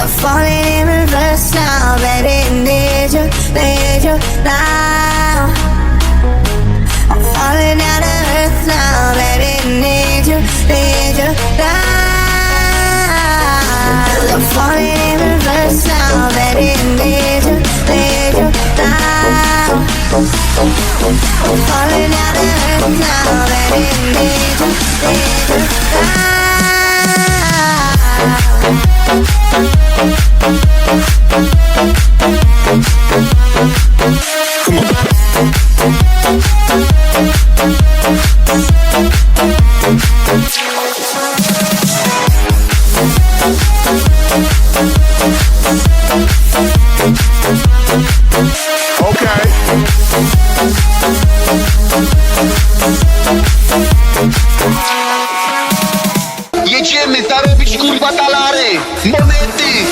I'm falling in reverse now, baby. Need you, need you now. I'm falling down to earth now, baby. Need you, need you now. I'm falling in reverse now, baby. Need you, need you now. I'm falling down to earth now, baby. Need you, need you now. Jedziemy zarobić kurwa talary Monety,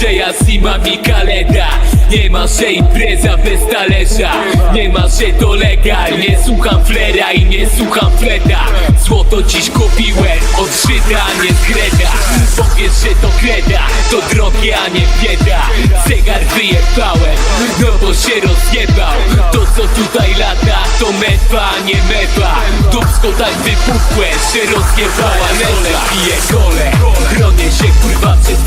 Jaya Sima mi kaleda Nie ma impreza bez talerza. Nie ma że to legal. Nie słucham flera i nie słucham fleta. Złoto dziś kupiłem od Żyda, nie z Greda Powiesz, że to kreda. To drogie, a nie bieda. Zegar wyjebałem No bo się rozjebał. To co tutaj lata To mewa, nie mewa. Dubsko tak wypukłe, że rozjebała lewa Piję kole Chronię się kurwa przed